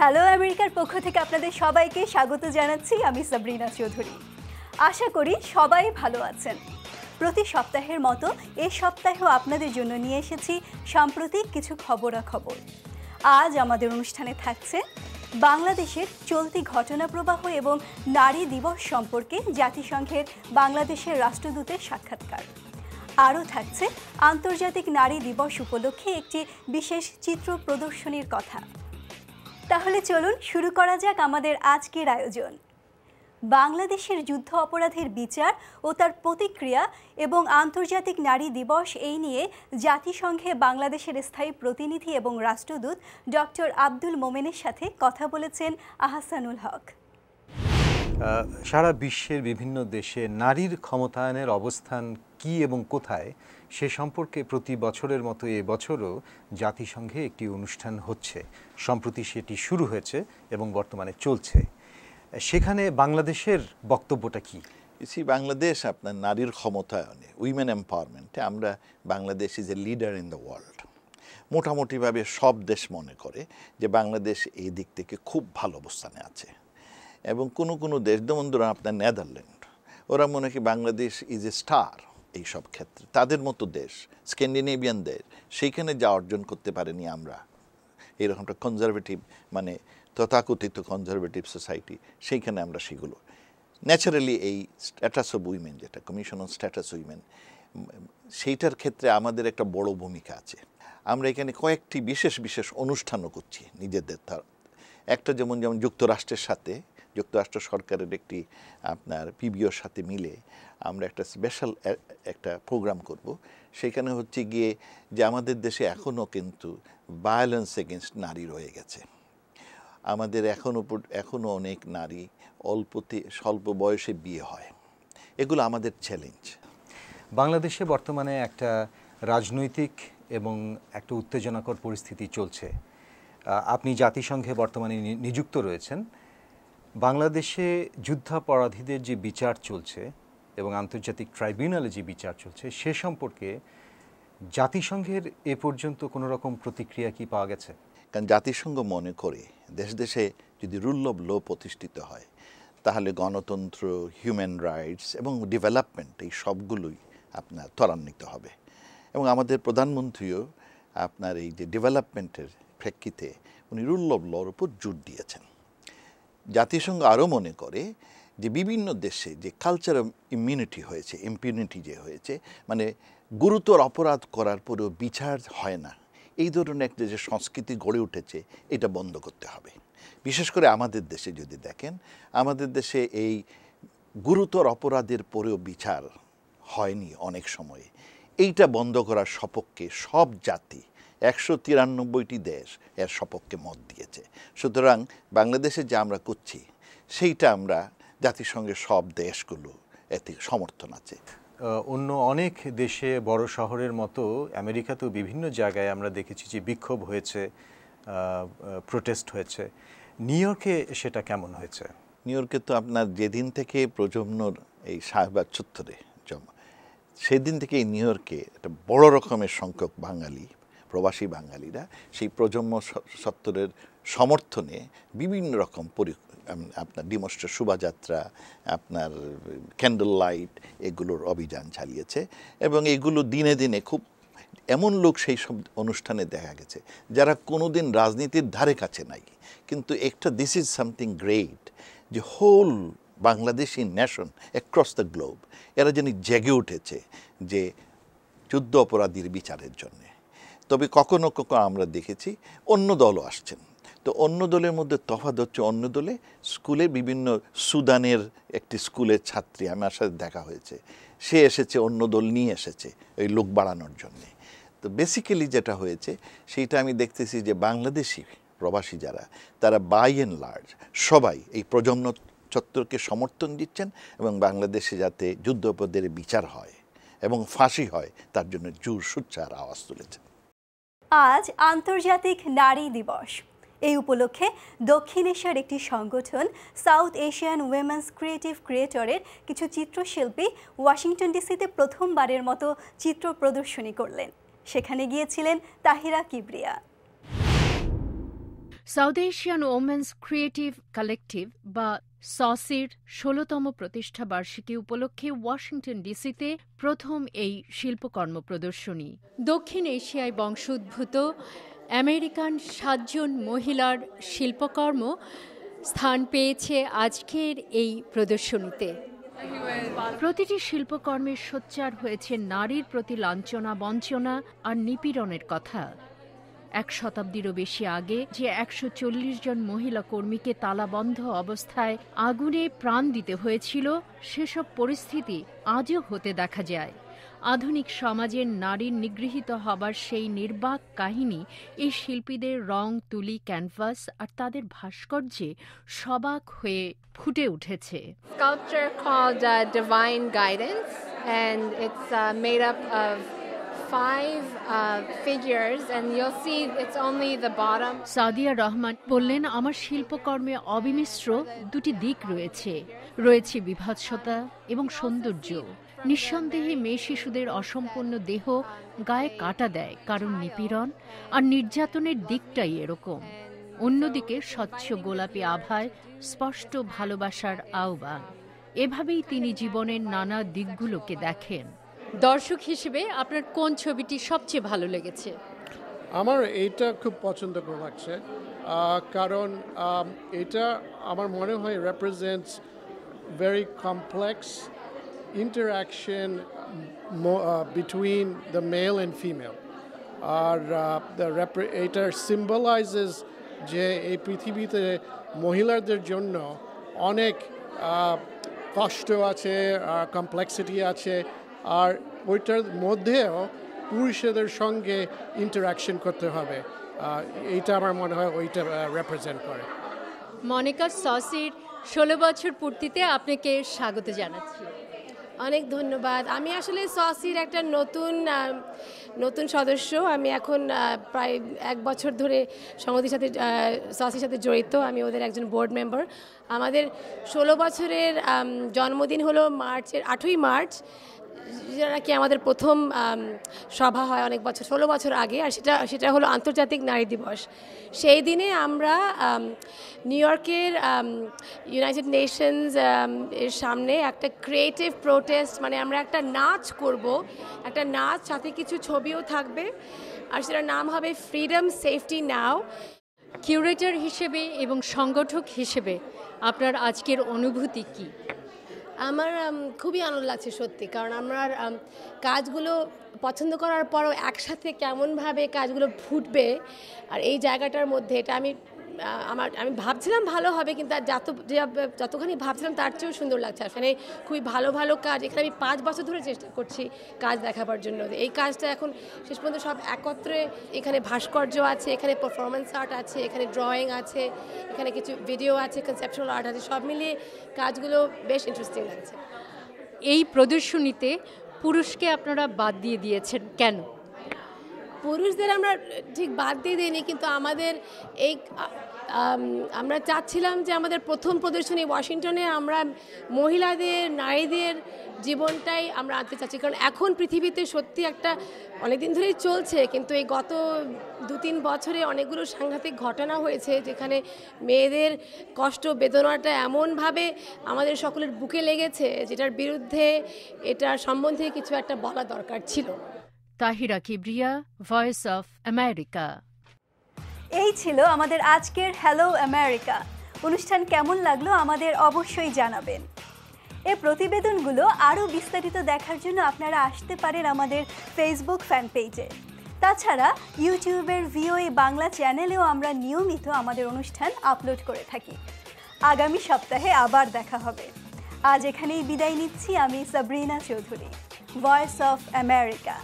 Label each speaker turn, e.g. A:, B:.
A: Hello আমেরিকার পক্ষ থেকে আপনাদের সবাইকে স্বাগত জানাচ্ছি আমি সাবরিনা চৌধুরী। আশা করি সবাই ভালো আছেন। প্রতি সপ্তাহের মতো এ সপ্তাহেও আপনাদের জন্য নিয়ে এসেছি সাম্প্রতিক কিছু খবরাখবর। আজ আমাদের অনুষ্ঠানে থাকছে বাংলাদেশের চলতি ঘটনা প্রবাহ এবং নারী দিবস সম্পর্কে জাতিসংঘের বাংলাদেশের রাষ্ট্রদূতের সাক্ষাৎকার। আরও থাকছে আন্তর্জাতিক নারী দিবস উপলক্ষে একটি বিশেষ চিত্র প্রদর্শনীর কথা। তাহলে চলুন শুরু করা যাক আমাদের আজকের আয়োজন। বাংলাদেশের যুদ্ধ অপরাধের বিচার ও তার প্রতিক্রিয়া এবং আন্তর্জাতিক নারী দিবস এই নিয়ে জাতিসংঘে বাংলাদেশের স্থায়ী প্রতিনিধি এবং রাষ্ট্রদূত ডক্টর আব্দুল মোমেনের সাথে কথা বলেছেন আহসানুল হক।
B: সারা বিশ্বের বিভিন্ন দেশে নারীর ক্ষমতায়নের অবস্থান কি এবং কোথায় সে সম্পর্কে প্রতি বছরের মতো এ বছরও জাতিসংঘে একটি অনুষ্ঠান হচ্ছে। সম্প্রতি সেটি শুরু হয়েছে এবং বর্তমানে চলছে। সেখানে বাংলাদেশের বক্তব্যটা কি?
C: সি বাংলাদেশ আপনার নারীর ক্ষমতায়নে উইমেন এম্পাওয়ারমেন্টে আমরা Bangladesh is a leader in the world মোটামুটিভাবে সব দেশ মনে করে যে বাংলাদেশ এই দিক থেকে খুব ভালো অবস্থানে আছে। এবং কোনো কোনো দেশ, যেমন ধরুন আপনার নেদারল্যান্ড ওরা মনে কি বাংলাদেশ ইজ এ স্টার এই সব ক্ষেত্রে। তাদের মতো দেশ স্ক্যান্ডিনেভিয়ান দেশ সেইখানে যা অর্জন করতে পারেনি আমরা। এরকমটা কনজারভেটিভ মানে তথাকথিত কনজারভেটিভ সোসাইটি সেইখানে আমরা সেগুলো। ন্যাচারালি এই স্ট্যাটাস অফ উইমেন যেটা কমিশন অন স্ট্যাটাস উইমেন সেইটার ক্ষেত্রে আমাদের একটা বড় ভূমিকা আছে। আমরা এখানে কয়েকটি বিশেষ বিশেষ অনুষ্ঠানও করছি নিজেদের তার একটা যেমন যেমন যুক্তরাষ্ট্রের সাথে যুক্তরাষ্ট্র সরকারের একটি, আপনার পিবিওর সাথে মিলে আমরা একটা স্পেশাল একটা প্রোগ্রাম করব। সেখানে হচ্ছে গিয়ে যে আমাদের দেশে এখনও কিন্তু ভায়োলেন্স এগেনস্ট নারী রয়ে গেছে। আমাদের এখনও এখনও অনেক নারী অল্পতে, স্বল্প বয়সে বিয়ে হয়। এগুলো আমাদের চ্যালেঞ্জ
B: বাংলাদেশে বর্তমানে একটা রাজনৈতিক এবং একটা উত্তেজনাকর পরিস্থিতি চলছে। আপনি জাতিসংঘে বর্তমানে নিযুক্ত রয়েছেন। বাংলাদেশে যুদ্ধাপরাধীদের যে বিচার চলছে এবং আন্তর্জাতিক ট্রাইব্যুনালে যে বিচার চলছে, সে সম্পর্কে জাতিসংঘের এ পর্যন্ত কোনো রকম প্রতিক্রিয়া কি পাওয়া গেছে?
C: কারণ জাতিসংঘ মনে করে দেশ দেশে যদি রুল অফ ল প্রতিষ্ঠিত হয়, তাহলে গণতন্ত্র হিউম্যান রাইটস এবং ডেভেলপমেন্ট এই সবগুলোই আপনার ত্বরান্বিত হবে। এবং আমাদের প্রধানমন্ত্রীও আপনার এই যে ডেভেলপমেন্টের প্রেক্ষিতে উনি রুল অফ লর উপর জোর দিয়েছেন। জাতিসংঘ আরও মনে করে যে বিভিন্ন দেশে যে কালচার ইমিউনিটি হয়েছে ইম্পিউনিটি যে হয়েছে মানে গুরুতর অপরাধ করার পরেও বিচার হয় না। এই ধরনের একটা যে সংস্কৃতি গড়ে উঠেছে, এটা বন্ধ করতে হবে। বিশেষ করে আমাদের দেশে যদি দেখেন, আমাদের দেশে এই গুরুতর অপরাধের পরেও বিচার হয়নি অনেক সময়ে। এইটা বন্ধ করার সপক্ষে সব জাতি একশো তিরানব্বইটি দেশ এর সপক্ষে মত দিয়েছে। সুতরাং বাংলাদেশে যা আমরা করছি সেইটা আমরা জাতিসংঘের সব দেশগুলো এতে সমর্থন আছে।
B: অন্য অনেক দেশে বড় শহরের মতো আমেরিকাতেও বিভিন্ন জায়গায় আমরা দেখেছি যে বিক্ষোভ হয়েছে প্রোটেস্ট হয়েছে। নিউ ইয়র্কে সেটা কেমন হয়েছে?
C: নিউ ইয়র্কে তো আপনার যেদিন থেকে প্রজন্মর এই সাহেবাগ চত্বরে জমা সেদিন থেকে নিউ ইয়র্কে একটা বড় রকমের সংখ্যক বাঙালি প্রবাসী বাঙালিরা সেই প্রজন্ম সত্তরের সমর্থনে বিভিন্ন রকম পরি আপনার ডিমস্ট্র শোভাযাত্রা, আপনার ক্যান্ডেল লাইট এগুলোর অভিযান চালিয়েছে এবং এগুলো দিনে দিনে খুব এমন লোক সেই সব অনুষ্ঠানে দেখা গেছে যারা কোনোদিন রাজনীতির ধারে কাছে নাই। কিন্তু একটা দিস ইজ সামথিং গ্রেট যে whole Bangladeshi nation across the globe এরা যেন জেগে উঠেছে যে যুদ্ধ অপরাধীর বিচারের জন্যে। তবে কখনো কখনো আমরা দেখেছি অন্য দলও আসছেন। তো অন্য দলের মধ্যে তফাৎ হচ্ছে অন্য দলে। স্কুলে বিভিন্ন সুদানের একটি স্কুলের ছাত্রী আমার সাথে দেখা হয়েছে, সে এসেছে, অন্য দল নিয়ে এসেছে ওই লোক বাড়ানোর জন্যে। তো বেসিক্যালি যেটা হয়েছে, সেইটা আমি দেখতেছি যে বাংলাদেশি প্রবাসী যারা, তারা বাই অ্যান্ড লার্জ সবাই এই প্রজন্ম চত্বরকে সমর্থন দিচ্ছেন এবং বাংলাদেশে যাতে যুদ্ধপদের বিচার হয় এবং ফাঁসি হয়, তার জন্য জোর সুচ্ছার আওয়াজ তুলেছেন।
A: আজ আন্তর্জাতিক নারী দিবস। এই উপলক্ষে দক্ষিণ এশিয়ার একটি সংগঠন, সাউথ এশিয়ান উইমেন্স ক্রিয়েটিভ ক্রিয়েটরের কিছু চিত্রশিল্পী ওয়াশিংটন ডিসিতে প্রথমবারের মতো চিত্র প্রদর্শনী করলেন। সেখানে গিয়েছিলেন Tahira Kibria.
D: South Asian women's creative collective বা সসির ষোলতম প্রতিষ্ঠা বার্ষিকী উপলক্ষে ওয়াশিংটন ডিসিতে প্রথম এই শিল্পকর্ম প্রদর্শনী। দক্ষিণ এশিয়ায় বংশোদ্ভূত আমেরিকান সাতজন মহিলার শিল্পকর্ম স্থান পেয়েছে আজকের এই প্রদর্শনীতে। প্রতিটি শিল্পকর্মের সোচ্চার হয়েছে নারীর প্রতি লাঞ্ছনা, বঞ্চনা আর নিপীড়নের কথা। এক শতাব্দীরও বেশি আগে যে একশো চল্লিশ জন মহিলা কর্মীকে তালাবন্ধ অবস্থায় আগুনে প্রাণ দিতে হয়েছিল সেসব পরিস্থিতি আজও হতে দেখা যায়। আধুনিক সমাজের নারীর নিগৃহীত হবার সেই নির্বাক কাহিনী এই শিল্পীদের রং তুলি ক্যানভাস আর তাদের ভাস্কর্যে সবাক হয়ে ফুটে উঠেছে।
E: Sculpture called uh, Divine Guidance, and it's uh, made up of five uh, figures, and you'll see it's only the bottom.
D: Sadia Rahman বললেন আমার শিল্পকর্মে অবিমিশ্র দুটি দিক রয়েছে। রয়েছে বিভৎসতা এবং সৌন্দর্য। নিঃসন্দেহে মেয়ে শিশুদের অসম্পূর্ণ দেহ গায়ে কাটা দেয় কারণ নিপীড়ন আর নির্যাতনের দিকটাই এরকম। অন্যদিকে স্বচ্ছ গোলাপি আভায় স্পষ্ট ভালোবাসার আহ্বান। এভাবেই তিনি জীবনের নানা দিকগুলোকে দেখেন। দর্শক হিসেবে আপনার কোন ছবিটি সবচেয়ে ভালো লেগেছে?
F: আমার এইটা খুব পছন্দ লাগছে কারণ এটা আমার মনে হয় represents very complex interaction between the male and female আর এটা সিম্বলাইজেস যে এই পৃথিবীতে মহিলাদের জন্য অনেক কষ্ট আছে কমপ্লেক্সিটি আছে আর ওইটার মধ্যেও পুরুষদের সঙ্গে ইন্টারাকশন করতে হবে। এইটা আমার মনে হয় ওইটা রেপ্রেজেন্ট করে।
D: মনিকা সসির ষোলো বছর পূর্তিতে আপনাকে স্বাগত জানাচ্ছি।
G: অনেক ধন্যবাদ। আমি আসলে সসির একটা নতুন নতুন সদস্য। আমি এখন প্রায় এক বছর ধরে সংগতির সাথে সসির সাথে জড়িত। আমি ওদের একজন বোর্ড মেম্বার আমাদের ষোলো বছরের জন্মদিন হলো মার্চের আটই মার্চ। যেটা নাকি আমাদের প্রথম সভা হয় অনেক বছর, ষোলো বছর আগে, আর সেটা সেটা হলো আন্তর্জাতিক নারী দিবস। সেই দিনে আমরা নিউ ইয়র্কের ইউনাইটেড নেশনস এর সামনে একটা ক্রিয়েটিভ প্রোটেস্ট মানে আমরা একটা নাচ করব। একটা নাচ, সাথে কিছু ছবিও থাকবে, আর সেটার নাম হবে ফ্রিডম সেফটি নাও।
D: কিউরেটর হিসেবে এবং সংগঠক হিসেবে আপনার আজকের অনুভূতি কি?
G: আমার খুবই আনন্দ লাগছে সত্যি। কারণ আমার কাজগুলো পছন্দ করার পরও একসাথে কেমনভাবে কাজগুলো ফুটবে আর এই জায়গাটার মধ্যে এটা আমি আমার আমি ভাবছিলাম ভালো হবে কিন্তু আর যত যে- যতখানি ভাবছিলাম তার চেয়েও সুন্দর লাগছে। এখানে খুবই ভালো ভালো কাজ। এখানে আমি পাঁচ বছর ধরে চেষ্টা করছি কাজ দেখাবার জন্য। এই কাজটা এখন শেষ পর্যন্ত সব একত্রে এখানে ভাস্কর্য আছে এখানে পারফরমেন্স আর্ট আছে এখানে ড্রয়িং আছে এখানে কিছু ভিডিও আছে কনসেপচুয়াল আর্ট আছে সব মিলিয়ে কাজগুলো বেশ ইন্টারেস্টিং লাগছে।
D: এই প্রদর্শনীতে পুরুষকে আপনারা বাদ দিয়ে দিয়েছেন কেন?
G: পুরুষদের আমরা ঠিক বাদ দিয়ে দিইনি কিন্তু আমাদের এই আমরা চাচ্ছিলাম যে আমাদের প্রথম প্রদর্শনী ওয়াশিংটনে আমরা মহিলাদের, নারীদের জীবনটাই আমরা আনতে চাচ্ছি। কারণ এখন পৃথিবীতে সত্যি একটা অনেকদিন ধরেই চলছে, কিন্তু এই গত দু তিন বছরে অনেকগুলো সাংঘাতিক ঘটনা হয়েছে, যেখানে মেয়েদের কষ্ট, বেদনাটা এমনভাবে আমাদের সকলের বুকে লেগেছে, যেটার বিরুদ্ধে এটার সম্বন্ধে কিছু একটা বলা দরকার ছিল।
D: Tahira Kibria Voice of America
A: এই ছিল আমাদের আজকের হ্যালো আমেরিকা অনুষ্ঠান কেমন লাগল আমাদের অবশ্যই জানাবেন। এ প্রতিবেদনগুলো আরও বিস্তারিত দেখার জন্য আপনারা আসতে পারেন আমাদের ফেসবুক ফ্যান পেজে তাছাড়া ইউটিউবের ভিওএ বাংলা চ্যানেলেও আমরা নিয়মিত আমাদের অনুষ্ঠান আপলোড করে থাকি। আগামী সপ্তাহে আবার দেখা হবে। আজ এখানেই বিদায় নিচ্ছি, আমি Sabrina Chowdhury. Voice of America